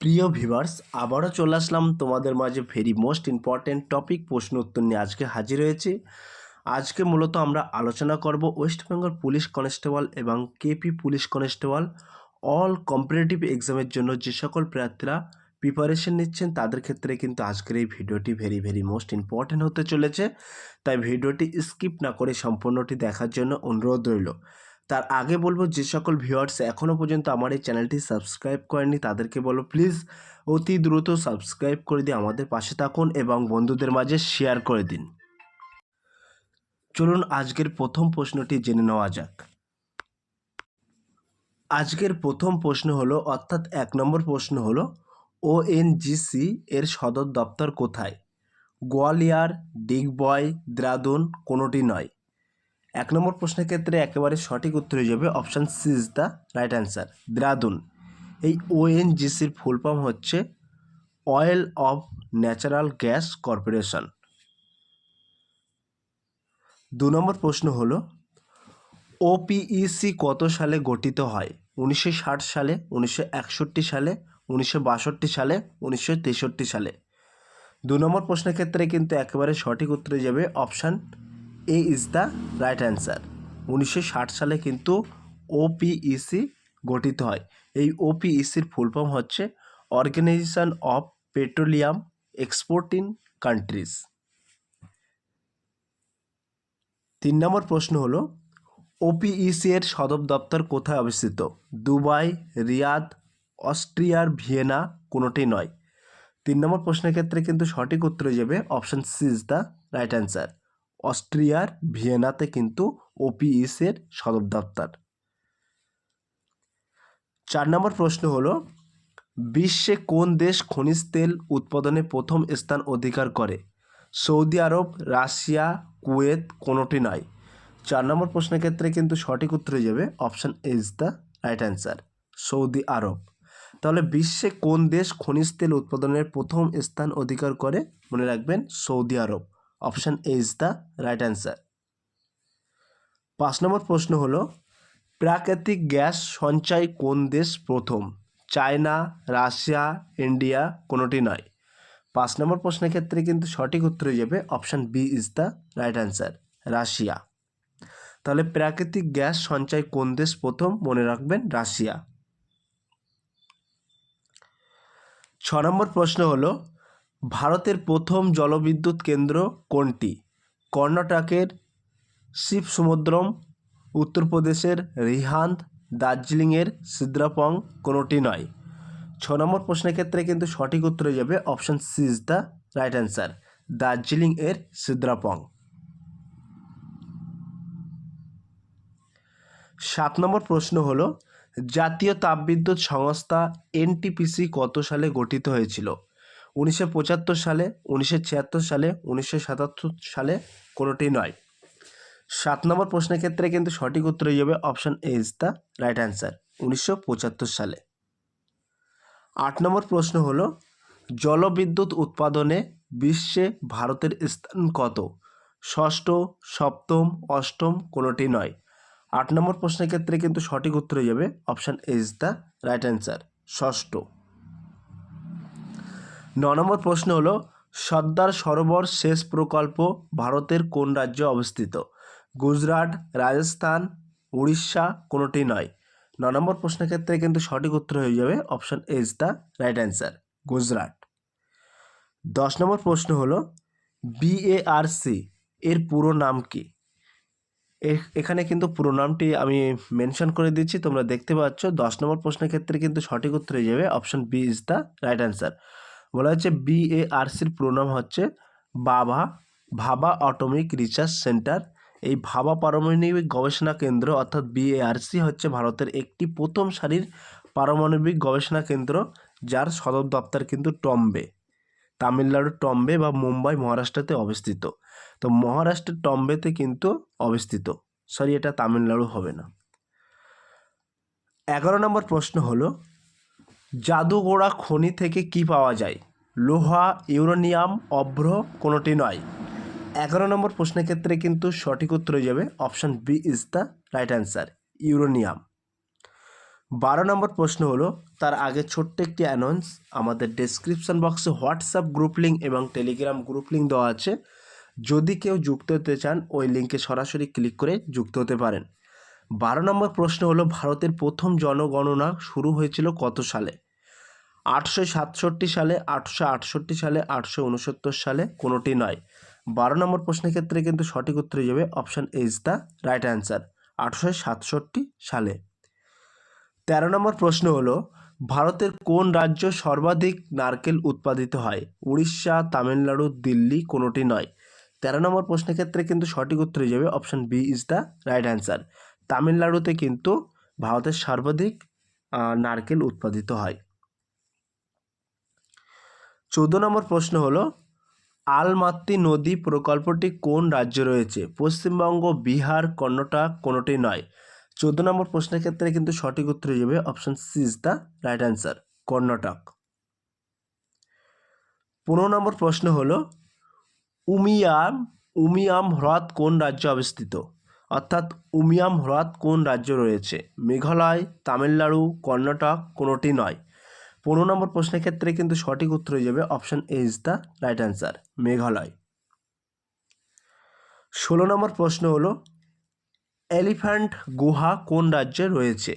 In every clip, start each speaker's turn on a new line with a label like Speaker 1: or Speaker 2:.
Speaker 1: প্রিয় ভিভার্স আবারও চলে আসলাম তোমাদের মাঝে ভেরি মোস্ট ইম্পর্ট্যান্ট টপিক প্রশ্ন উত্তর নিয়ে আজকে হাজির হয়েছি। আজকে মূলত আমরা আলোচনা করব ওয়েস্ট বেঙ্গল পুলিশ কনস্টেবল এবং KP police constable all competitive এক্সামের জন্য যে সকল প্রার্থীরা প্রিপারেশন নিচ্ছেন, তাদের ক্ষেত্রে কিন্তু আজকের এই ভিডিওটি ভেরি ভেরি মোস্ট ইম্পর্ট্যান্ট হতে চলেছে। তাই ভিডিওটি স্কিপ না করে সম্পূর্ণটি দেখার জন্য অনুরোধ রইল। তার আগে বলব, যে সকল ভিউয়ার্স এখনও পর্যন্ত আমার এই চ্যানেলটি সাবস্ক্রাইব করেনি তাদেরকে বলো প্লিজ অতি দ্রুত সাবস্ক্রাইব করে দিয়ে আমাদের পাশে থাকুন এবং বন্ধুদের মাঝে শেয়ার করে দিন। চলুন আজকের প্রথম প্রশ্নটি জেনে নেওয়া যাক। আজকের প্রথম প্রশ্ন হলো, অর্থাৎ এক নম্বর প্রশ্ন হলো ওএনজিসি এর সদর দপ্তর কোথায়? গোয়ালিয়র, ডিগবয়, দ্রাদুন কোনোটি নয়। এক নম্বর প্রশ্নের ক্ষেত্রে একেবারে সঠিক উত্তর হয়ে যাবে option C is the right answer Dehradun, এই ওএনজিসির ফুল ফর্ম হচ্ছে oil of natural gas corporation দু নম্বর প্রশ্ন হলো ওপিইসি কত সালে গঠিত হয়? উনিশশো ষাট সালে, উনিশশো একষট্টি সালে, উনিশশো বাষট্টি সালে, উনিশশো তেষট্টি সালে। দু নম্বর প্রশ্নের ক্ষেত্রে কিন্তু একেবারে সঠিক উত্তরে যাবে option A is the right answer উনিশশো ষাট সালে কিন্তু ওপিইসি গঠিত হয়। এই ওপিইসির ফুল ফর্ম হচ্ছে organisation of petroleum exporting countries তিন নম্বর প্রশ্ন হলো ওপিইসি এর সদর দপ্তর কোথায় অবস্থিত? দুবাই, রিয়াদ অস্ট্রিয়ার ভিয়েনা কোনোটি নয়। তিন নম্বর প্রশ্নের ক্ষেত্রে কিন্তু সঠিক উত্তরে যাবে option C is the right answer অস্ট্রিয়ার ভিয়েনাতে কিন্তু ওপিইসের সদর দপ্তর। চার নম্বর প্রশ্ন হলো, বিশ্বে কোন দেশ খনিজ তেল উৎপাদনে প্রথম স্থান অধিকার করে? সৌদি আরব, রাশিয়া, কুয়েত কোনোটি নয়। চার নম্বর প্রশ্নের ক্ষেত্রে কিন্তু সঠিক উত্তরে যাবে, option is the right answer Saudi আরব। তাহলে বিশ্বে কোন দেশ খনিজ তেল উৎপাদনের প্রথম স্থান অধিকার করে? মনে রাখবেন সৌদি আরব। Option A is the right answer. পাঁচ নম্বর প্রশ্ন হলো, প্রাকৃতিক গ্যাস সঞ্চয় কোন দেশ প্রথম? চায়না, রাশিয়া, ইন্ডিয়া কোনোটি নয়। পাঁচ নম্বর প্রশ্নের ক্ষেত্রে কিন্তু সঠিক উত্তর হয়ে যাবে option B is the right answer, Russia. তাহলে প্রাকৃতিক গ্যাস সঞ্চয় কোন দেশ প্রথম? মনে রাখবেন রাশিয়া। ছ নম্বর প্রশ্ন হলো ভারতের প্রথম জলবিদ্যুৎ কেন্দ্র কোনটি? কর্ণাটকের শিব সমুদ্রম উত্তরপ্রদেশের রিহান্দ, দার্জিলিংয়ের সিদ্রাপং কোনোটি নয়। ছ নম্বর প্রশ্নের ক্ষেত্রে কিন্তু সঠিক উত্তরে যাবে option C is the right answer, Darjeeling এর সিদ্রাপং। সাত নম্বর প্রশ্ন হলো, জাতীয় তাপবিদ্যুৎ সংস্থা এনটিপিসি কত সালে গঠিত হয়েছিল? উনিশশো পঁচাত্তর সালে, উনিশশো ছিয়াত্তর সালে, উনিশশো সাতাত্তর সালে কোনোটি নয়। সাত নম্বর প্রশ্নের ক্ষেত্রে কিন্তু সঠিক উত্তর হয়ে যাবে option A is the right answer উনিশশো পঁচাত্তর সালে। আট নম্বর প্রশ্ন হলো, জলবিদ্যুৎ উৎপাদনে বিশ্বে ভারতের স্থান কত? ষষ্ঠ, সপ্তম, অষ্টম কোনোটি নয়। আট নম্বর প্রশ্নের ক্ষেত্রে কিন্তু সঠিক উত্তর হয়ে যাবে option A is the right answer ষষ্ঠ। ন নম্বর প্রশ্ন হলো, সর্দার সরোবর শেষ প্রকল্প ভারতের কোন রাজ্যে অবস্থিত? গুজরাট, রাজস্থান, উড়িষ্যা কোনোটি নয়। ন নম্বর প্রশ্নের ক্ষেত্রে কিন্তু সঠিক উত্তর হয়ে যাবে option A is the right answer Gujarat. দশ নম্বর প্রশ্ন হলো বিএআরসি এর পুরো নাম কি? এখানে কিন্তু পুরো নামটি আমি মেনশন করে দিচ্ছি, তোমরা দেখতে পাচ্ছ, দশ নম্বর প্রশ্নের ক্ষেত্রে কিন্তু সঠিক উত্তর হয়ে যাবে option B is the right answer বলা হচ্ছে বিএআরসির পুরো নাম হচ্ছে বাবা, ভাবা অটোমিক রিসার্চ সেন্টার এই ভাবা পারমাণবিক গবেষণা কেন্দ্র অর্থাৎ বিএআরসি হচ্ছে ভারতের একটি প্রথম সারির পারমাণবিক গবেষণা কেন্দ্র, যার সদর দপ্তর কিন্তু টম্বে, তামিলনাড়ুর টম্বে বা মুম্বাই, মহারাষ্ট্রতে অবস্থিত। তো মহারাষ্ট্রের টম্বেতে কিন্তু অবস্থিত। সরি, এটা তামিলনাড়ু হবে না। এগারো নম্বর প্রশ্ন হলো জাদুগোড়া খনি থেকে কি পাওয়া যায়? লোহা, ইউরেনিয়াম, অভ্র কোনোটি নয়। এগারো নম্বর প্রশ্নের ক্ষেত্রে কিন্তু সঠিক উত্তর হয়ে যাবে। Option B is the right answer, uranium. বারো নম্বর প্রশ্ন হলো, তার আগে ছোট্ট একটি অ্যানাউন্স আমাদের ডেসক্রিপশন বক্সে হোয়াটসঅ্যাপ গ্রুপ লিঙ্ক এবং টেলিগ্রাম গ্রুপ লিঙ্ক দেওয়া আছে। যদি কেউ যুক্ত হতে চান, ওই লিঙ্কে সরাসরি ক্লিক করে যুক্ত হতে পারেন। বারো নম্বর প্রশ্ন হলো, ভারতের প্রথম জনগণনা শুরু হয়েছিল কত সালে? আটশো সাতষট্টি সালে, আটশো আটষট্টি সালে, আটশো উনসত্তর সালে, কোনোটি নয়। বারো নম্বর প্রশ্নের ক্ষেত্রে কিন্তু সঠিক উত্তর যাবে option is the right answer আটশো সাতষট্টি সালে। তেরো নম্বর প্রশ্ন হলো, ভারতের কোন রাজ্য সর্বাধিক নারকেল উৎপাদিত হয়? উড়িষ্যা, তামিলনাড়ু, দিল্লি, কোনোটি নয়। তেরো নম্বর প্রশ্নের ক্ষেত্রে কিন্তু সঠিক উত্তর যাবে option B is the right answer তামিলনাড়ুতে কিন্তু ভারতের সর্বাধিক নারকেল উৎপাদিত হয়। চৌদ্দ নম্বর প্রশ্ন হলো, আলমাত্তি নদী প্রকল্পটি কোন রাজ্যে রয়েছে? পশ্চিমবঙ্গ, বিহার, কর্ণাটক, কোনোটি নয়। চোদ্দ নম্বর প্রশ্নের ক্ষেত্রে কিন্তু সঠিক উত্তর হিসেবে option C is the right answer Karnataka. পনেরো নম্বর প্রশ্ন হলো, উমিয়াম উমিয়াম হ্রদ কোন রাজ্যে অবস্থিত? অর্থাৎ উমিয়াম হ্রদ কোন রাজ্য রয়েছে? মেঘালয়, তামিলনাড়ু, কর্ণাটক কোনোটি নয়। পনেরো নম্বর প্রশ্নের ক্ষেত্রে কিন্তু সঠিক উত্তর হয়ে যাবে option A is the right answer, Meghalaya. ষোলো নম্বর প্রশ্ন হলো, এলিফ্যান্ট গুহা কোন রাজ্যে রয়েছে?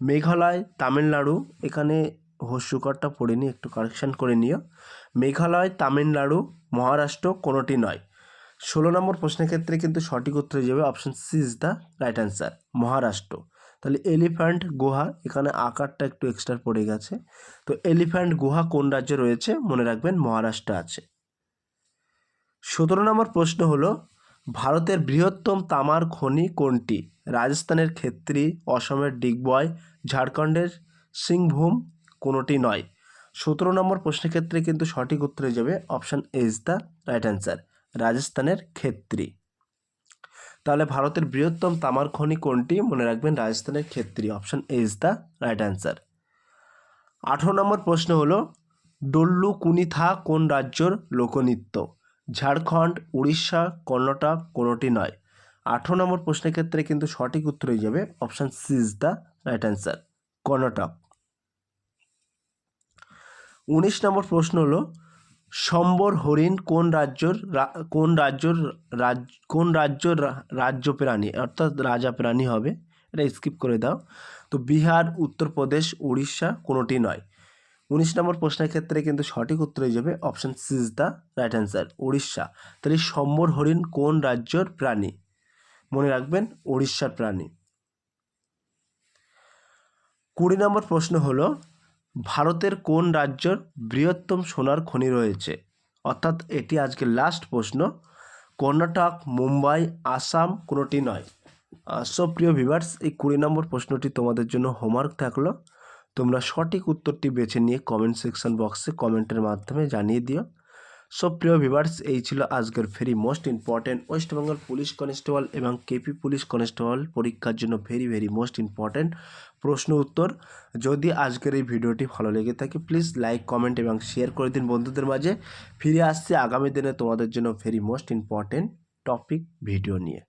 Speaker 1: মেঘালয়, তামিলনাড়ু, এখানে হস্যকরটা পড়ে নিয়ে একটু কারেকশান করে নিও। মেঘালয়, তামিলনাড়ু, মহারাষ্ট্র কোনোটি নয়। ষোলো নম্বর প্রশ্নের ক্ষেত্রে কিন্তু সঠিক উত্তর যাবে option C is the right answer Maharashtra. তাহলে এলিফ্যান্ট গুহা, এখানে আকারটা একটু এক্সট্রা পড়ে গেছে। তো এলিফ্যান্ট গুহা কোন রাজ্যে রয়েছে? মনে রাখবেন মহারাষ্ট্র আছে। সতেরো নম্বর প্রশ্ন হলো, ভারতের বৃহত্তম তামার খনি কোনটি? রাজস্থানের ক্ষেত্রী, অসমের ডিগবয়, ঝাড়খণ্ডের সিংভূম, কোনোটি নয়। সতেরো নম্বর প্রশ্নের ক্ষেত্রে কিন্তু সঠিক উত্তরে যাবে option A is the right answer রাজস্থানের ক্ষেত্রী। তাহলে ভারতের বৃহত্তম তামার খনি কোনটি? মনে রাখবেন রাজস্থানের Khetri. Option is the right answer আঠেরো নম্বর প্রশ্ন হলো, ডল্লু কুনিথা কোন রাজ্যর লোকনৃত্য? ঝাড়খণ্ড, উড়িষ্যা, কর্ণাটক কোনোটি নয়। আঠেরো নম্বর প্রশ্নের ক্ষেত্রে কিন্তু সঠিক উত্তর হয়ে যাবে। Option C is the right answer Karnataka. উনিশ নম্বর প্রশ্ন হলো সম্বর হরিণ কোন রাজ্যর কোন রাজ্যর রাজ, কোন রাজ্যর রাজ্য প্রাণী? অর্থাৎ রাজা প্রাণী হবে। এটা স্কিপ করে দাও। তো বিহার উত্তরপ্রদেশ উড়িষ্যা কোনোটি নয়। উনিশ নম্বর প্রশ্নের ক্ষেত্রে কিন্তু সঠিক উত্তর যাবে option C is the right answer Orissa. তাহলে সম্বর হরিণ কোন রাজ্যর প্রাণী? মনে রাখবেন, উড়িষ্যার প্রাণী। কুড়ি নম্বর প্রশ্ন হলো ভারতের কোন রাজ্যর বৃহত্তম সোনার খনি রয়েছে? অর্থাৎ এটি আজকে লাস্ট প্রশ্ন। কর্ণাটক, মুম্বাই, আসাম কোনোটি নয়। সো প্রিয় ভিভার্স এই কুড়ি নম্বর প্রশ্নটি তোমাদের জন্য হোমওয়ার্ক থাকল। তোমরা সঠিক উত্তরটি বেছে নিয়ে কমেন্ট সেকশন বক্সে কমেন্টের মাধ্যমে জানিয়ে দিও। সো প্রিয় ভিভার্স এই ছিল আজকের very most important West Bengal police constable এবং কেপি পুলিশ কনস্টেবল পরীক্ষার জন্য ভেরি ভেরি মোস্ট ইম্পর্টেন্ট প্রশ্ন উত্তর। যদি আজকের এই ভিডিওটি ভালো লেগে থাকে প্লিজ লাইক কমেন্ট এবং শেয়ার করে দিন বন্ধুদের মাঝে। ফিরে আসছে আগামী দিনে তোমাদের জন্য very most important topic video নিয়ে।